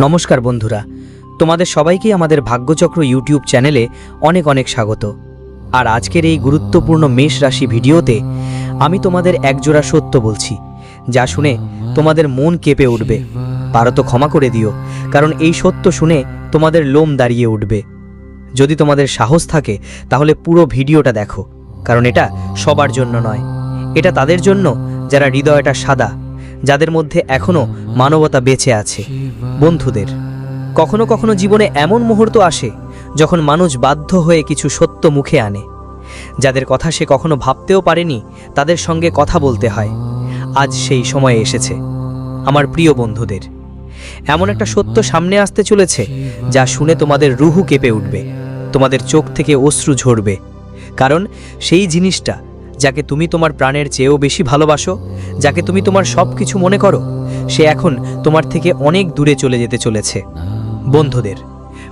নমস্কার বন্ধুরা, তোমাদের সবাইকেই আমাদের ভাগ্যচক্র ইউটিউব চ্যানেলে অনেক অনেক স্বাগত। আর আজকের এই গুরুত্বপূর্ণ মেষ রাশি ভিডিওতে আমি তোমাদের একজোড়া সত্য বলছি, যা শুনে তোমাদের মন কেঁপে উঠবে। পারো তো ক্ষমা করে দিও, কারণ এই সত্য শুনে তোমাদের লোম দাঁড়িয়ে উঠবে। যদি তোমাদের সাহস থাকে, তাহলে পুরো ভিডিওটা দেখো, কারণ এটা সবার জন্য নয়। এটা তাদের জন্য যারা হৃদয়টা সাদা যাদের মধ্যে এখনও মানবতা বেঁচে আছে। বন্ধুদের, কখনো কখনো জীবনে এমন মুহূর্ত আসে যখন মানুষ বাধ্য হয়ে কিছু সত্য মুখে আনে। যাদের কথা সে কখনো ভাবতেও পারেনি, তাদের সঙ্গে কথা বলতে হয়। আজ সেই সময় এসেছে, আমার প্রিয় বন্ধুদের। এমন একটা সত্য সামনে আসতে চলেছে, যা শুনে তোমাদের রুহু কেঁপে উঠবে, তোমাদের চোখ থেকে অশ্রু ঝরবে। কারণ সেই জিনিসটা যাকে তুমি তোমার প্রাণের চেয়েও বেশি ভালোবাসো, যাকে তুমি তোমার সব কিছু মনে করো, সে এখন তোমার থেকে অনেক দূরে চলে যেতে চলেছে। বন্ধুদের,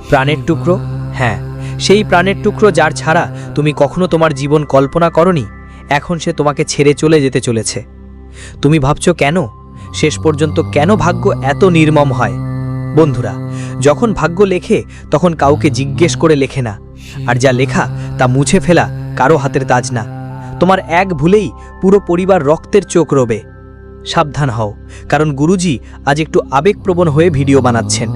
প্রাণের টুকরো হ্যাঁ সেই প্রাণের টুকরো যার ছাড়া তুমি কখনো তোমার জীবন কল্পনা করনি, এখন সে তোমাকে ছেড়ে চলে যেতে চলেছে। তুমি ভাবছ কেন? শেষ পর্যন্ত কেন ভাগ্য এত নির্মম হয়? বন্ধুরা, যখন ভাগ্য লেখে, তখন কাউকে জিজ্ঞেস করে লেখে না, আর যা লেখা তা মুছে ফেলা কারও হাতের তাজ না। তোমার এক ভুলেই পুরো পরিবার রক্তের চোখ রবে। সাবধান হও, কারণ গুরুজি আজ একটু আবেগপ্রবণ হয়ে ভিডিও বানাচ্ছেন।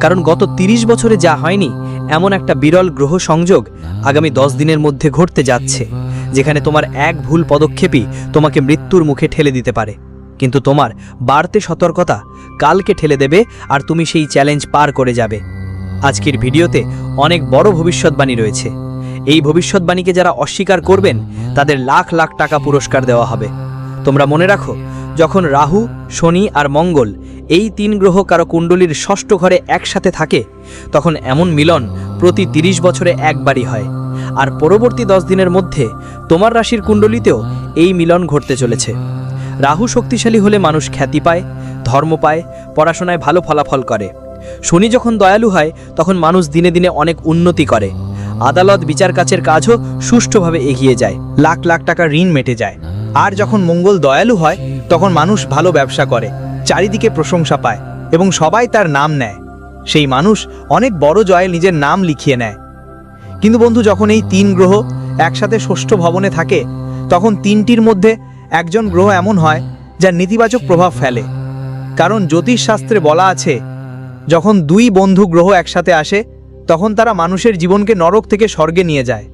কারণ গত ৩০ বছরে যা হয়নি, এমন একটা বিরল গ্রহ সংযোগ আগামী দশ দিনের মধ্যে ঘটতে যাচ্ছে, যেখানে তোমার এক ভুল পদক্ষেপই তোমাকে মৃত্যুর মুখে ঠেলে দিতে পারে। কিন্তু তোমার বাড়তে সতর্কতা কালকে ঠেলে দেবে আর তুমি সেই চ্যালেঞ্জ পার করে যাবে। আজকের ভিডিওতে অনেক বড় ভবিষ্যৎবাণী রয়েছে। এই ভবিষ্যৎবাণীকে যারা অস্বীকার করবেন, তাদের লাখ লাখ টাকা পুরস্কার দেওয়া হবে। তোমরা মনে রাখো, যখন রাহু, শনি আর মঙ্গল এই তিন গ্রহ কারও কুণ্ডলীর ষষ্ঠ ঘরে একসাথে থাকে, তখন এমন মিলন প্রতি তিরিশ বছরে একবারই হয়। আর পরবর্তী দশ দিনের মধ্যে তোমার রাশির কুণ্ডলিতেও এই মিলন ঘটতে চলেছে। রাহু শক্তিশালী হলে মানুষ খ্যাতি পায়, ধর্ম পায়, পড়াশোনায় ভালো ফলাফল করে। শনি যখন দয়ালু হয়, তখন মানুষ দিনে দিনে অনেক উন্নতি করে। আদালত বিচার কাছের কাজও সুষ্ঠুভাবে এগিয়ে যায়। লাখ লাখ টাকা ঋণ মেটে যায়। আর যখন মঙ্গল দয়ালু হয়, তখন মানুষ ভালো ব্যবসা করে, চারিদিকে প্রশংসা পায় এবং সবাই তার নাম নেয়। সেই মানুষ অনেক বড় জয়ে নিজের নাম লিখিয়ে নেয়। কিন্তু বন্ধু, যখন এই তিন গ্রহ একসাথে ষষ্ঠ ভবনে থাকে, তখন তিনটির মধ্যে একজন গ্রহ এমন হয় যা নেতিবাচক প্রভাব ফেলে। কারণ জ্যোতিষশাস্ত্রে বলা আছে, যখন দুই বন্ধু গ্রহ একসাথে আসে তখন তারা মানুষের জীবনকে নরক থেকে স্বর্গে নিয়ে যায়।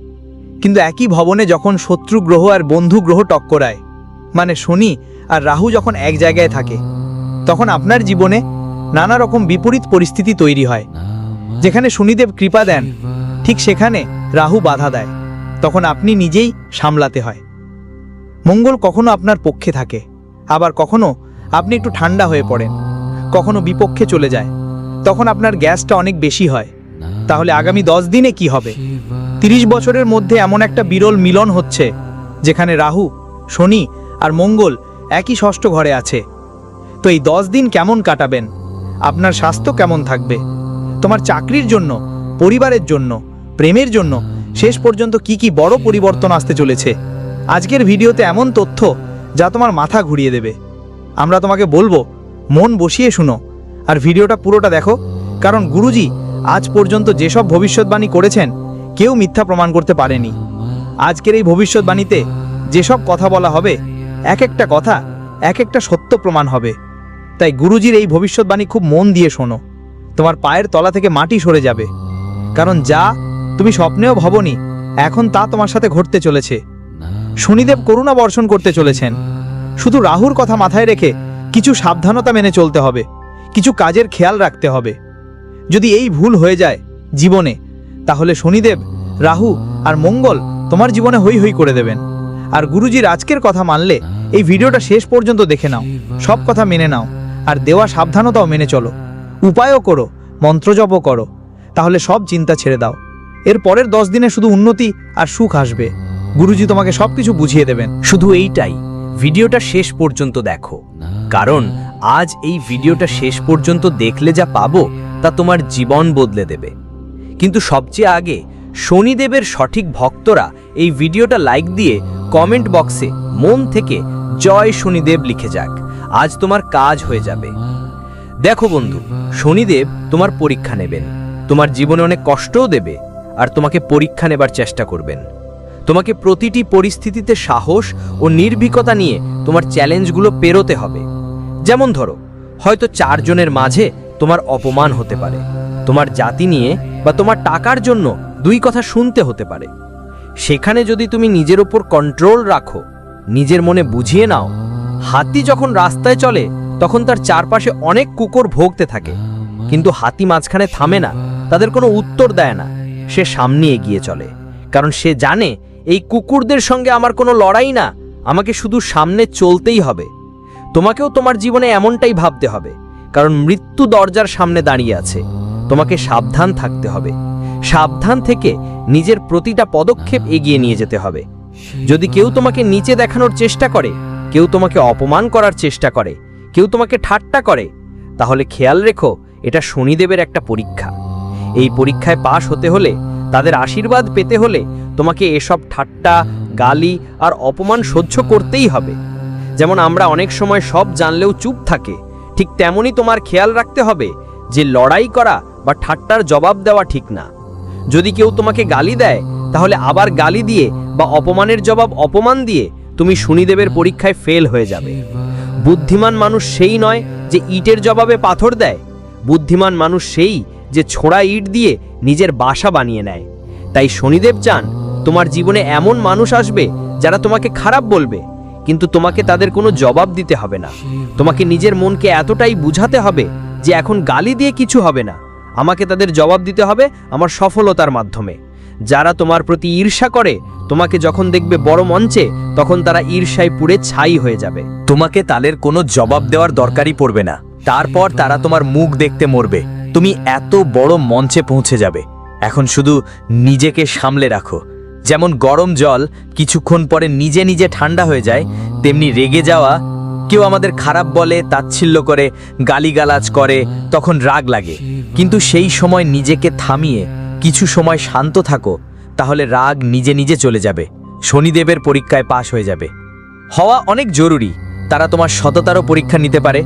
কিন্তু একই ভবনে যখন শত্রু গ্রহ আর বন্ধু গ্রহ টক্করায় মানে শনি আর রাহু যখন এক জায়গায় থাকে, তখন আপনার জীবনে নানা রকম বিপরীত পরিস্থিতি তৈরি হয়। যেখানে শনিদেব কৃপা দেন, ঠিক সেখানে রাহু বাধা দেয়, তখন আপনি নিজেই সামলাতে হয়। মঙ্গল কখনো আপনার পক্ষে থাকে, আবার কখনো আপনি একটু ঠান্ডা হয়ে পড়েন, কখনো বিপক্ষে চলে যায়, তখন আপনার গ্যাসটা অনেক বেশি হয়। তাহলে আগামী দশ দিনে কি হবে? তিরিশ বছরের মধ্যে এমন একটা বিরল মিলন হচ্ছে, যেখানে রাহু, শনি আর মঙ্গল একই ষষ্ঠ ঘরে আছে। তো এই দশ দিন কেমন কাটাবেন? আপনার স্বাস্থ্য কেমন থাকবে? তোমার চাকরির জন্য, পরিবারের জন্য, প্রেমের জন্য শেষ পর্যন্ত কি কি বড় পরিবর্তন আসতে চলেছে? আজকের ভিডিওতে এমন তথ্য যা তোমার মাথা ঘুরিয়ে দেবে। আমরা তোমাকে বলব, মন বসিয়ে শুনো। আর ভিডিওটা পুরোটা দেখো, কারণ গুরুজি আজ পর্যন্ত যেসব ভবিষ্যৎবাণী করেছেন, কেউ মিথ্যা প্রমাণ করতে পারেনি। আজকের এই ভবিষ্যৎবাণীতে যেসব কথা বলা হবে এক একটা কথা এক একটা সত্য প্রমাণ হবে। তাই গুরুজির এই ভবিষ্যৎবাণী খুব মন দিয়ে শোনো। তোমার পায়ের তলা থেকে মাটি সরে যাবে। কারণ যা তুমি স্বপ্নেও ভাবনি, এখন তা তোমার সাথে ঘটতে চলেছে। শনিদেব করুণা বর্ষণ করতে চলেছেন। শুধু রাহুর কথা মাথায় রেখে কিছু সাবধানতা মেনে চলতে হবে, কিছু কাজের খেয়াল রাখতে হবে। যদি এই ভুল হয়ে যায় জীবনে, তাহলে শনিদেব, রাহু আর মঙ্গল তোমার জীবনে হই হই করে দেবেন। আর গুরুজির আজকের কথা মানলে এই ভিডিওটা শেষ পর্যন্ত দেখে নাও, সব কথা মেনে নাও, আর দেওয়া সাবধানতাও মেনে চলো। উপায়ও করো মন্ত্রজপও করো, তাহলে সব চিন্তা ছেড়ে দাও। এর পরের দশ দিনে শুধু উন্নতি আর সুখ আসবে। গুরুজি তোমাকে সব কিছু বুঝিয়ে দেবেন। শুধু এইটাই, ভিডিওটা শেষ পর্যন্ত দেখো। কারণ, আজ এই ভিডিওটা শেষ পর্যন্ত দেখলে যা পাবো তা তোমার জীবন বদলে দেবে। কিন্তু সবচেয়ে আগে শনিদেবের সঠিক ভক্তরা এই ভিডিওটা লাইক দিয়ে কমেন্ট বক্সে মন থেকে জয় শনিদেব লিখে যাক। আজ তোমার কাজ হয়ে যাবে। দেখো বন্ধু, শনিদেব তোমার পরীক্ষা নেবেন। তোমার জীবনে অনেক কষ্টও দেবে আর তোমাকে পরীক্ষা নেবার চেষ্টা করবেন। তোমাকে প্রতিটি পরিস্থিতিতে সাহস ও নির্ভীকতা নিয়ে তোমার চ্যালেঞ্জগুলো পেরোতে হবে। যেমন ধরো, হয়তো চারজনের মাঝে তোমার অপমান হতে পারে। তোমার জাতি নিয়ে বা তোমার টাকার জন্য দুই কথা শুনতে হতে পারে। সেখানে যদি তুমি নিজের ওপর কন্ট্রোল রাখো, নিজের মনে বুঝিয়ে নাও, হাতি যখন রাস্তায় চলে, তখন তার চারপাশে অনেক কুকুর ভোগতে থাকে। কিন্তু হাতি মাঝখানে থামে না, তাদের কোনো উত্তর দেয় না। সে সামনে এগিয়ে চলে, কারণ সে জানে, এই কুকুরদের সঙ্গে আমার কোনো লড়াই না, আমাকে শুধু সামনে চলতেই হবে। তোমাকেও তোমার জীবনে এমনটাই ভাবতে হবে। কারণ মৃত্যু দরজার সামনে দাঁড়িয়ে আছে। তোমাকে সাবধান থাকতে হবে। সাবধান থেকে নিজের প্রতিটা পদক্ষেপ এগিয়ে নিয়ে যেতে হবে। যদি কেউ তোমাকে নিচে দেখানোর চেষ্টা করে, কেউ তোমাকে অপমান করার চেষ্টা করে, কেউ তোমাকে ঠাট্টা করে, তাহলে খেয়াল রেখো, এটা শনিদেবের একটা পরীক্ষা। এই পরীক্ষায় পাশ হতে হলে, তাদের আশীর্বাদ পেতে হলে তোমাকে এসব ঠাট্টা, গালি আর অপমান সহ্য করতেই হবে। যেমন আমরা অনেক সময় সব জানলেও চুপ থাকে ঠিক তেমনই তোমার খেয়াল রাখতে হবে যে লড়াই করা বা ঠাট্টার জবাব দেওয়া ঠিক না। যদি কেউ তোমাকে গালি দেয়, তাহলে আবার গালি দিয়ে বা অপমানের জবাব অপমান দিয়ে তুমি শনিদেবের পরীক্ষায় ফেল হয়ে যাবে। বুদ্ধিমান মানুষ সেই নয় যে ইটের জবাবে পাথর দেয়। বুদ্ধিমান মানুষ সেই যে ছোড়া ইট দিয়ে নিজের বাসা বানিয়ে নেয়। তাই শনিদেব চান তোমার জীবনে এমন মানুষ আসবে যারা তোমাকে খারাপ বলবে। কিন্তু তোমাকে তাদের কোনো জবাব দিতে হবে না। তোমাকে নিজের মনকে এতটাই বুঝাতে হবে যে এখন গালি দিয়ে কিছু হবে না। আমাকে তাদের জবাব দিতে হবে আমার সফলতার মাধ্যমে। যারা তোমার প্রতি ঈর্ষা করে, তোমাকে যখন দেখবে বড় মঞ্চে, তখন তারা ঈর্ষায় পুড়ে ছাই হয়ে যাবে। তোমাকে তাদের কোনো জবাব দেওয়ার দরকারই পড়বে না। তারপর তারা তোমার মুখ দেখতে মরবে। তুমি এত বড় মঞ্চে পৌঁছে যাবে। এখন শুধু নিজেকে সামলে রাখো। যেমন গরম জল কিছুক্ষণ পরে নিজে নিজে ঠান্ডা হয়ে যায়, তেমনি রেগে যাওয়া, কেউ আমাদের খারাপ বলে, তাচ্ছিল্য করে, গালিগালাজ করে, তখন রাগ লাগে। কিন্তু সেই সময় নিজেকে থামিয়ে, কিছু সময় শান্ত থাকো, তাহলে রাগ নিজে নিজে চলে যাবে, শনিদেবের পরীক্ষায় পাশ হয়ে যাবে। হওয়া অনেক জরুরি, তারা তোমার সততারও পরীক্ষা নিতে পারে।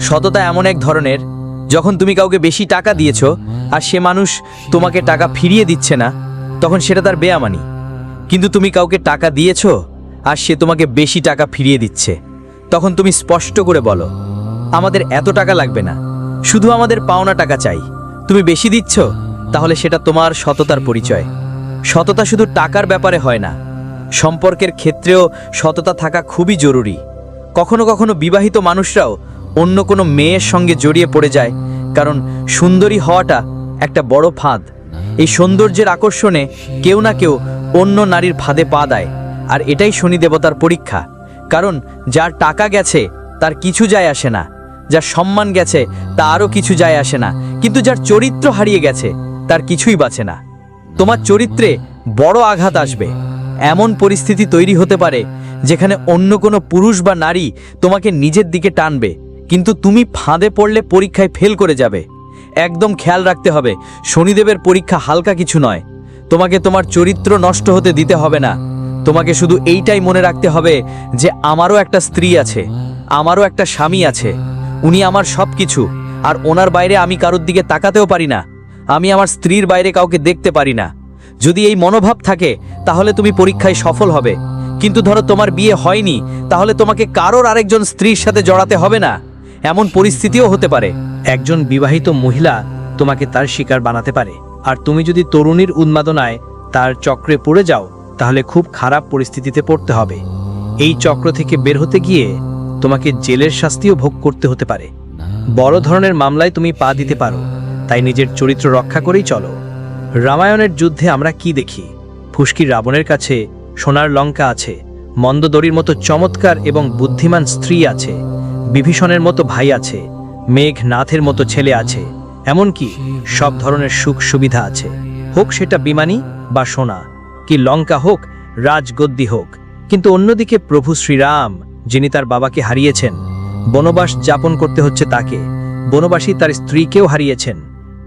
সততা এমন এক ধরনের, যখন তুমি কাউকে বেশি টাকা দিয়েছ, আর সে মানুষ তোমাকে টাকা ফিরিয়ে দিচ্ছে না, তখন সেটা তার বেয়ামানি কিন্তু তুমি কাউকে টাকা দিয়েছ? আর সে তোমাকে বেশি টাকা ফিরিয়ে দিচ্ছে। তখন তুমি স্পষ্ট করে বলো, আমাদের এত টাকা লাগবে না। শুধু আমাদের পাওনা টাকা চাই। তুমি বেশি দিচ্ছ? তাহলে সেটা তোমার সততার পরিচয়। সততা শুধু টাকার ব্যাপারে হয় না। সম্পর্কের ক্ষেত্রেও সততা থাকা খুবই জরুরি। কখনো কখনো বিবাহিত মানুষরাও অন্য কোনো মেয়ের সঙ্গে জড়িয়ে পড়ে যায়, কারণ সুন্দরী হওয়াটা একটা বড় ফাঁদ। এই সৌন্দর্যের আকর্ষণে কেউ না কেউ অন্য নারীর ফাঁদে পা দেয়, আর এটাই শনি দেবতার পরীক্ষা। কারণ যার টাকা গেছে, তার কিছু যায় আসে না। যার সম্মান গেছে, তা আরও কিছু যায় আসে না। কিন্তু যার চরিত্র হারিয়ে গেছে, তার কিছুই বাঁচে না। তোমার চরিত্রে বড় আঘাত আসবে। এমন পরিস্থিতি তৈরি হতে পারে, যেখানে অন্য কোনো পুরুষ বা নারী তোমাকে নিজের দিকে টানবে, কিন্তু তুমি ফাঁদে পড়লে পরীক্ষায় ফেল করে যাবে। একদম খেয়াল রাখতে হবে, শনিদেবের পরীক্ষা হালকা কিছু নয়। তোমাকে তোমার চরিত্র নষ্ট হতে দিতে হবে না। তোমাকে শুধু এইটাই মনে রাখতে হবে যে আমারও একটা স্ত্রী আছে, আমারও একটা স্বামী আছে, উনি আমার সব কিছু আর ওনার বাইরে আমি কারোর দিকে তাকাতেও পারি না, আমি আমার স্ত্রীর বাইরে কাউকে দেখতে পারি না। যদি এই মনোভাব থাকে, তাহলে তুমি পরীক্ষায় সফল হবে। কিন্তু ধরো তোমার বিয়ে হয়নি, তাহলে তোমাকে কারোর আরেকজন স্ত্রীর সাথে জড়াতে হবে না। এমন পরিস্থিতিও হতে পারে। একজন বিবাহিত মহিলা তোমাকে তার শিকার বানাতে পারে। আর তুমি যদি তরুণীর উন্মাদনায় তার চক্রে পড়ে যাও, তাহলে খুব খারাপ পরিস্থিতিতে পড়তে হবে। এই চক্র থেকে বের হতে গিয়ে তোমাকে জেলের শাস্তিও ভোগ করতে হতে পারে। বড় ধরনের মামলায় তুমি পা দিতে পারো, তাই নিজের চরিত্র রক্ষা করেই চলো। রামায়ণের যুদ্ধে আমরা কি দেখি? ফুসকির রাবণের কাছে সোনার লঙ্কা আছে মন্দদরির মতো চমৎকার এবং বুদ্ধিমান স্ত্রী আছে, বিভীষণের মতো ভাই আছে, মেঘনাথের মতো ছেলে আছে। এমনকি সব ধরনের সুখ সুবিধা আছে। হোক সেটা বিমানী বা সোনা, কি লঙ্কা হোক, রাজগদ্দি হোক। কিন্তু অন্যদিকে প্রভু শ্রীরাম, যিনি তার বাবাকে হারিয়েছেন, বনবাস যাপন করতে হচ্ছে তাকে। বনবাসী তার স্ত্রীকেও হারিয়েছেন।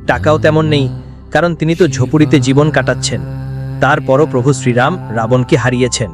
টাকাও তেমন নেই, কারণ তিনি তো ঝুপুরিতে জীবন কাটাচ্ছেন। তারপরও প্রভু শ্রীরাম রাবণকে হারিয়েছেন।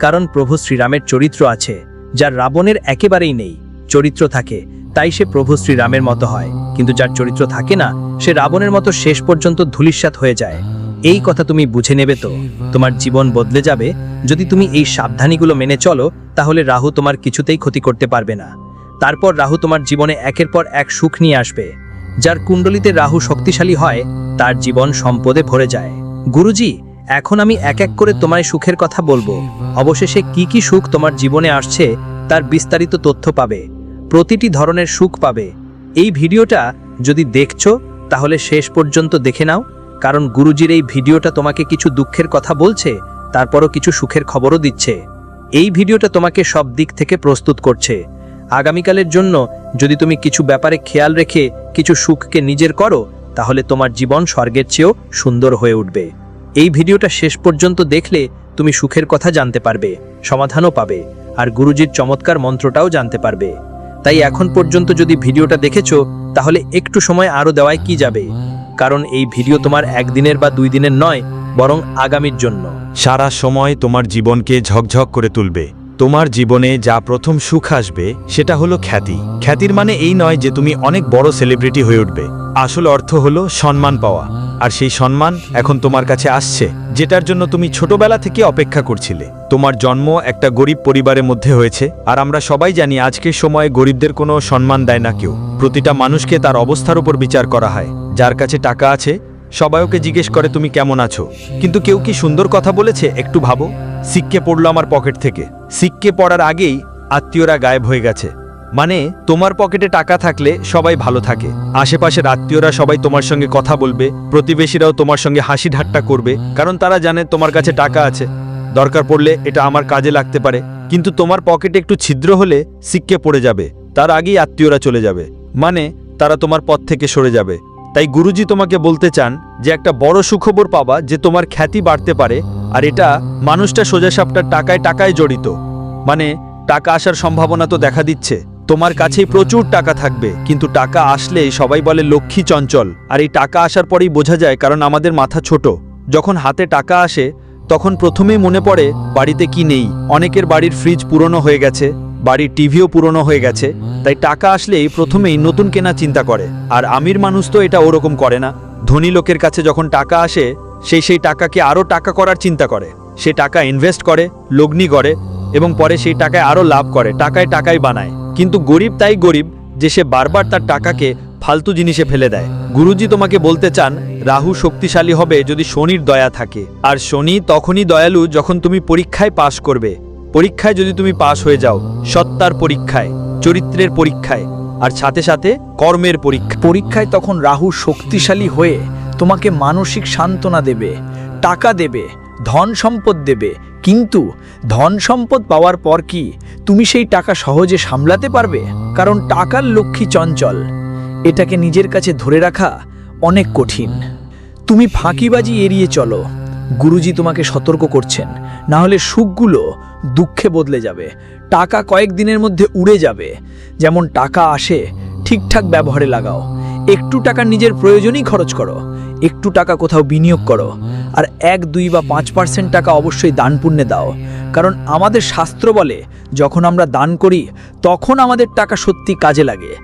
কারণ প্রভু শ্রীরামের চরিত্র আছে যা রাবণের একেবারেই নেই, চরিত্র থাকে তাই সে প্রভু শ্রীরামের মতো হয়। কিন্তু যার চরিত্র থাকে না, সে রাবণের মতো শেষ পর্যন্ত ধূলিসাৎ হয়ে যায়। এই কথা তুমি বুঝে নেবে তো? তোমার জীবন বদলে যাবে। যদি তুমি এই সাবধানীগুলো মেনে চলো, তাহলে রাহু তোমার কিছুতেই ক্ষতি করতে পারবে না। তারপর রাহু তোমার জীবনে একের পর এক সুখ নিয়ে আসবে। যার কুণ্ডলিতে রাহু শক্তিশালী হয়, তার জীবন সম্পদে ভরে যায়। গুরুজি, এখন আমি এক এক করে তোমায় সুখের কথা বলব। অবশেষে কি কি সুখ তোমার জীবনে আসছে, তার বিস্তারিত তথ্য পাবে। প্রতিটি ধরনের সুখ পাবে। এই ভিডিওটা যদি দেখছ, তাহলে শেষ পর্যন্ত দেখে নাও, কারণ গুরুজির এই ভিডিওটা তোমাকে কিছু দুঃখের কথা বলছে, তারপরও কিছু সুখের খবরও দিচ্ছে। এই ভিডিওটা তোমাকে সব দিক থেকে প্রস্তুত করছে। আগামীকালের জন্য যদি তুমি কিছু ব্যাপারে খেয়াল রেখে কিছু সুখকে নিজের করো, তাহলে তোমার জীবন স্বর্গের চেয়েও সুন্দর হয়ে উঠবে। এই ভিডিওটা শেষ পর্যন্ত দেখলে তুমি সুখের কথা জানতে পারবে, সমাধানও পাবে, আর গুরুজির চমৎকার মন্ত্রটাও জানতে পারবে। তাই এখন পর্যন্ত যদি ভিডিওটা দেখেছ, তাহলে একটু সময় আরও দেওয়ায় কি যাবে? কারণ এই ভিডিও তোমার একদিনের বা দুই দিনের নয়, বরং আগামীর জন্য। সারা সময় তোমার জীবনকে ঝকঝক করে তুলবে। তোমার জীবনে যা প্রথম সুখ আসবে, সেটা হলো খ্যাতি। খ্যাতির মানে এই নয় যে তুমি অনেক বড় সেলিব্রিটি হয়ে উঠবে। আসল অর্থ হলো সম্মান পাওয়া। আর সেই সম্মান এখন তোমার কাছে আসছে, যেটার জন্য তুমি ছোটবেলা থেকে অপেক্ষা করছিলে। তোমার জন্ম একটা গরিব পরিবারের মধ্যে হয়েছে, আর আমরা সবাই জানি আজকের সময়ে গরিবদের কোনো সম্মান দেয় না কেউ। প্রতিটা মানুষকে তার অবস্থার উপর বিচার করা হয়। যার কাছে টাকা আছে, সবাই ওকে জিজ্ঞেস করে, তুমি কেমন আছো? কিন্তু কেউ কি সুন্দর কথা বলেছে, একটু ভাবো? সিক্কে পড়ল আমার পকেট থেকে। সিক্কে পড়ার আগেই আত্মীয়রা গায়েব হয়ে গেছে। মানে তোমার পকেটে টাকা থাকলে সবাই ভালো থাকে। আশেপাশের আত্মীয়রা সবাই তোমার সঙ্গে কথা বলবে, প্রতিবেশীরাও তোমার সঙ্গে হাসি ঠাট্টা করবে, কারণ তারা জানে তোমার কাছে টাকা আছে। দরকার পড়লে এটা আমার কাজে লাগতে পারে, কিন্তু তোমার পকেটে একটু ছিদ্র হলে সিক্কে পড়ে যাবে, তার আগেই আত্মীয়রা চলে যাবে। মানে তারা তোমার পথ থেকে সরে যাবে। তাই গুরুজি তোমাকে বলতে চান যে, একটা বড় সুখবর পাবা যে, তোমার খ্যাতি বাড়তে পারে, আর এটা মানুষটা সোজাসাপটার টাকায় টাকায় জড়িত। মানে টাকা আসার সম্ভাবনা তো দেখা দিচ্ছে। তোমার কাছেই প্রচুর টাকা থাকবে কিন্তু টাকা আসলেই সবাই বলে লক্ষ্মী চঞ্চল। আর এই টাকা আসার পরেই বোঝা যায় কারণ আমাদের মাথা ছোট। যখন হাতে টাকা আসে তখন প্রথমেই মনে পড়ে বাড়িতে কি নেই? অনেকের বাড়ির ফ্রিজ পুরনো হয়ে গেছে বাড়ির টিভিও পুরনো হয়ে গেছে তাই টাকা আসলেই প্রথমেই নতুন কেনা চিন্তা করে। আর আমির মানুষ তো এটা ওরকম করে না। ধনী লোকের কাছে যখন টাকা আসে সেই সেই টাকাকে আরও টাকা করার চিন্তা করে। সে টাকা ইনভেস্ট করে লগ্নি করে এবং পরে সেই টাকায় আরও লাভ করে টাকায় টাকাই বানায়। কিন্তু গরিব তাই গরিব যে সে বারবার তার টাকাকে ফালতু জিনিসে ফেলে দেয়। গুরুজি তোমাকে বলতে চান, রাহু শক্তিশালী হবে যদি শনির দয়া থাকে। আর শনি তখনই দয়ালু যখন তুমি পরীক্ষায় পাশ করবে। পরীক্ষায় যদি তুমি পাশ হয়ে যাও, সত্তার পরীক্ষায়, চরিত্রের পরীক্ষায়, আর সাথে সাথে কর্মের পরীক্ষা পরীক্ষায় তখন রাহু শক্তিশালী হয়ে তোমাকে মানসিক সান্ত্বনা দেবে, টাকা দেবে, ধন সম্পদ দেবে কিন্তু ধন সম্পদ পাওয়ার পর কি তুমি সেই টাকা সহজে সামলাতে পারবে? কারণ টাকার লক্ষ্মী চঞ্চল, এটাকে নিজের কাছে ধরে রাখা অনেক কঠিন। তুমি ফাঁকিবাজি এড়িয়ে চলো। গুরুজি তোমাকে সতর্ক করছেন না হলে সুখগুলো দুঃখে বদলে যাবে। টাকা কয়েক দিনের মধ্যে উড়ে যাবে। যেমন টাকা আসে, ঠিকঠাক ব্যবহারে লাগাও। একটু টাকা নিজের প্রয়োজনেই খরচ করো। একটু টাকা কোথাও বিনিয়োগ করো। আর এক, দুই বা পাঁচ পার্সেন্ট টাকা অবশ্যই দান পুণ্যে দাও। কারণ আমাদের শাস্ত্র বলে, যখন আমরা দান করি, তখন আমাদের টাকা সত্যি কাজে লাগে।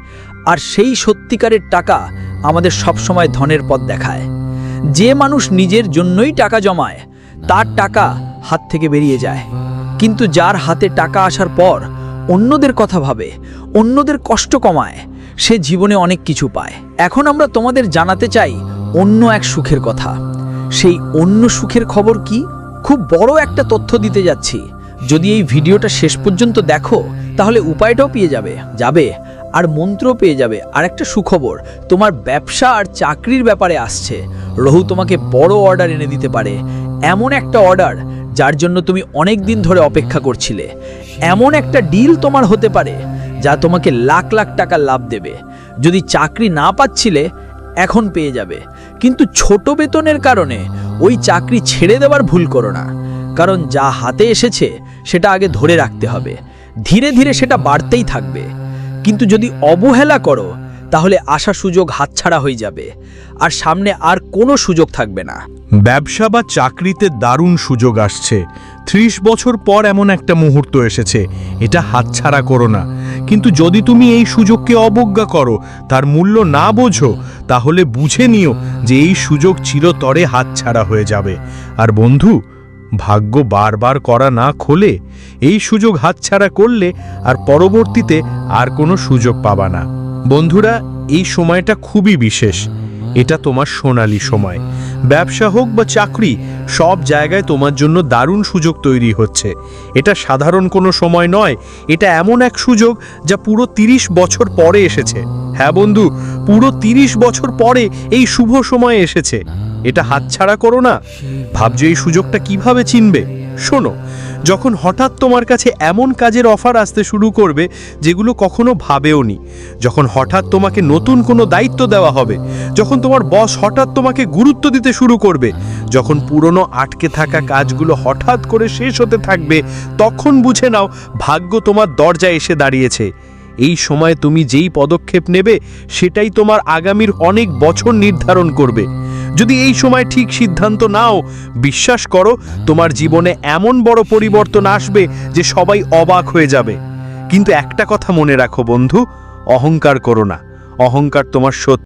আর সেই সত্যিকারের টাকা আমাদের সবসময় ধনের পথ দেখায়। যে মানুষ নিজের জন্যই টাকা জমায়, তার টাকা হাত থেকে বেরিয়ে যায়। কিন্তু যার হাতে টাকা আসার পর অন্যদের কথা ভাবে, অন্যদের কষ্ট কমায়, সে জীবনে অনেক কিছু পায়। এখন আমরা তোমাদের জানাতে চাই অন্য এক সুখের কথা। সেই অন্য সুখের খবর কি? খুব বড় একটা তথ্য দিতে যাচ্ছি। যদি এই ভিডিওটা শেষ পর্যন্ত দেখো, তাহলে উপায়টাও পেয়ে যাবে। যাবে, আর মন্ত্র পেয়ে যাবে। আর একটা সুখবর, তোমার ব্যবসা আর চাকরির ব্যাপারে আসছে। রহু তোমাকে বড় অর্ডার এনে দিতে পারে। এমন একটা অর্ডার যার জন্য তুমি অনেক দিন ধরে অপেক্ষা করছিলে। এমন একটা ডিল তোমার হতে পারে, যা তোমাকে লাখ লাখ টাকা লাভ দেবে। যদি চাকরি না পাচ্ছিলে, এখন পেয়ে যাবে। কিন্তু ছোট বেতনের কারণে ওই চাকরি ছেড়ে দেওয়ার ভুল করো না। কারণ যা হাতে এসেছে, সেটা আগে ধরে রাখতে হবে। ধীরে ধীরে সেটা বাড়তেই থাকবে। কিন্তু যদি অবহেলা করো তাহলে আসা সুযোগ হাতছাড়া হয়ে যাবে। আর সামনে আর কোনো সুযোগ থাকবে না। ব্যবসা বা চাকরিতে দারুণ সুযোগ আসছে। ত্রিশ বছর পর এমন একটা মুহূর্ত এসেছে, এটা হাতছাড়া করো না। কিন্তু যদি তুমি এই সুযোগকে অবজ্ঞা করো, তার মূল্য না বোঝো, তাহলে বুঝে নিও যে এই সুযোগ চিরতরে হাতছাড়া হয়ে যাবে। আর বন্ধু, ভাগ্য বারবার করা না খোলে, এই সুযোগ হাতছাড়া করলে আর পরবর্তীতে আর কোনো সুযোগ পাবা না। বন্ধুরা, এই সময়টা খুবই বিশেষ। এটা তোমার সোনালী সময়। ব্যবসা হোক বা চাকরি, সব জায়গায় তোমার জন্য দারুণ সুযোগ তৈরি হচ্ছে। এটা সাধারণ কোনো সময় নয়, এটা এমন এক সুযোগ যা পুরো তিরিশ বছর পরে এসেছে। হ্যাঁ বন্ধু, পুরো তিরিশ বছর পরে এই শুভ সময় এসেছে। এটা হাতছাড়া করো না। ভাবছ এই সুযোগটা কীভাবে চিনবে? শোনো যখন হঠাৎ তোমার কাছে এমন কাজের অফার আসতে শুরু করবে যেগুলো কখনো ভাবেওনি যখন হঠাৎ তোমাকে নতুন কোনো দায়িত্ব দেওয়া হবে, যখন তোমার বস হঠাৎ তোমাকে গুরুত্ব দিতে শুরু করবে, যখন পুরনো আটকে থাকা কাজগুলো হঠাৎ করে শেষ হতে থাকবে, তখন বুঝে নাও ভাগ্য তোমার দরজায় এসে দাঁড়িয়েছে। এই সময় তুমি যেই পদক্ষেপ নেবে, সেটাই তোমার আগামীর অনেক বছর নির্ধারণ করবে। যদি এই সময় ঠিক সিদ্ধান্ত নাও, বিশ্বাস করো, তোমার জীবনে এমন বড় পরিবর্তন আসবে যে সবাই অবাক হয়ে যাবে। কিন্তু একটা কথা মনে রাখো বন্ধু, অহংকার করো না। অহংকার তোমার সত্য